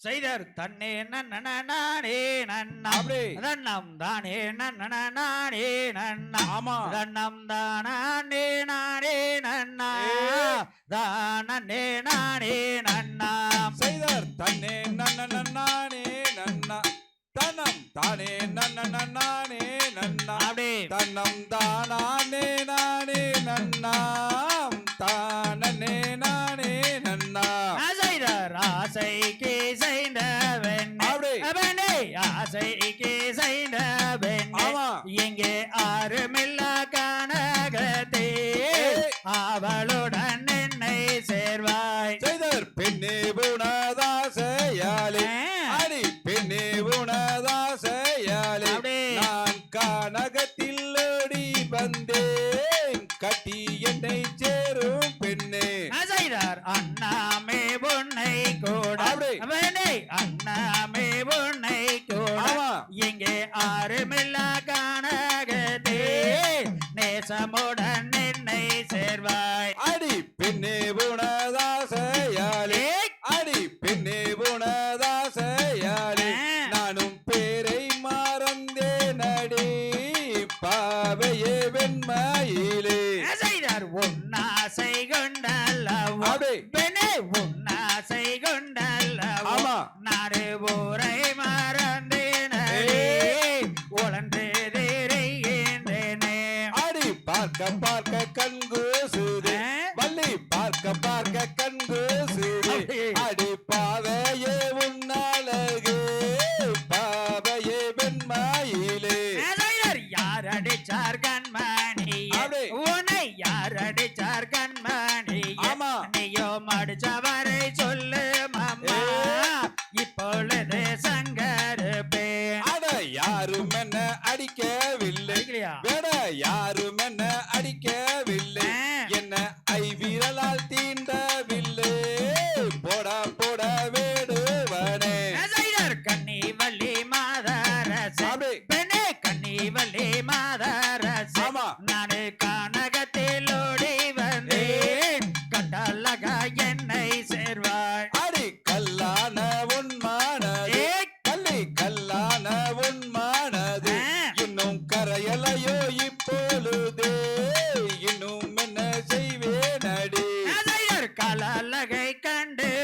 செய்தர் தன்னே நன்னே நன்னா தன்னம் தானே நன்னே நன்னா ஆமா தன்னம் தானே நானே நன்னா. தானே நானே நன்னா செய்தர் தன்னே நன்ன நானே நன்னா தனம் தானே நன்ன நானே நன்னா தன்னம் தானே நானே நன்னாம் ஆறுமில்ல கனகத்தே. அவளுடன் என்னை சேர்வாய். செய்தர் பெண்ணே புனதாசையாலே அடி பெண்ணே உனதாசையாலே அப்படி. நான் கானகத்தில் ஓடி வந்தேன். கட்டி என்னை சேரும் பெண்ணே. செய்தார் அண்ணாமே உன்னை கூட. அண்ணாமே உன்னை கூட. இங்கே ஆறுமில்ல பாவையே வெண்மையிலே. செய்தார் உன்னாசை கொண்டல்லவோ. பெண்ணே உன்னாசை கொண்டல்லவோ. நாடு ஊரை மறந்தேனே. ஏய். உழன்று திரிகின்றேனே அடி பார்க்க பார்க்க கண்கு சூது வள்ளி பார்க்க பார்க்க கண்கு சூது அப்படி. அடி பாவையே உன்னழகு பாவையே யார் அடிச்சார் கண்மணி. உன்னை யார் அடிச்சார் கண்மணி நீயோ மடிச்சவரை சொல்லு மாமா. இப்பொழுது சங்கருப்பேன். அட யாரும் என்ன அடிக்கவில்லை. வேட யாரும் என்ன அடிக்கவில்லை. என்ன ஐவிரலால் தீண்டவில்லை போடா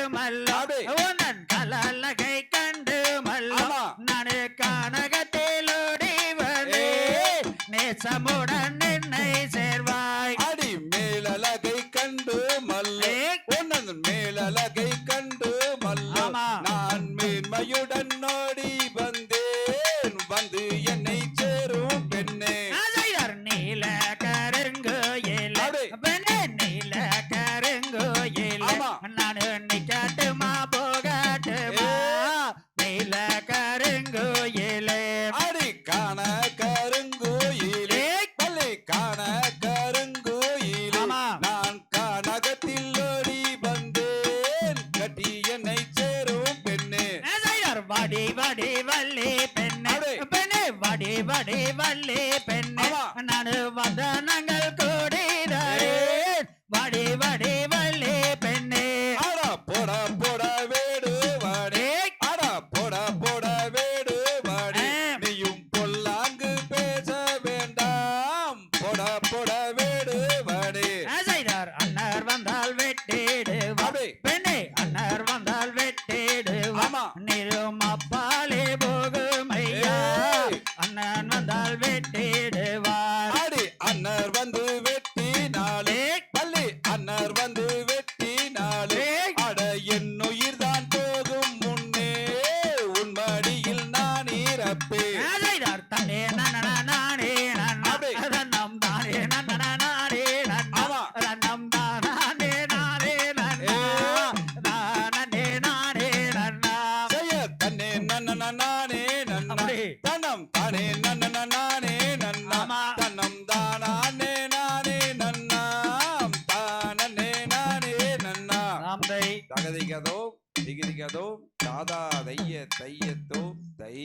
மல்லோ. உன்னன் கலலகை கண்டு மல்லோ நானு கானகத்தில் ஓடி வந்தேன் நேசமுடன் என்னை சேர்வாய். அடி மேலழகை கண்டு மல்லோ உன்னன் மேலழகை கண்டு மல்லோ. நான் மேன்மையுடன் ஓடி வந்தேன் வடி வடி வள்ளி பெண்ணே. பெண்ணே வடி வடி வள்ளி பெண்ணே வந்தால் வெட்டிடுவார். அடி அன்னர் வந்து தகதிகதோ திகிதிகதோ தாதா தைய தையத்தோ தை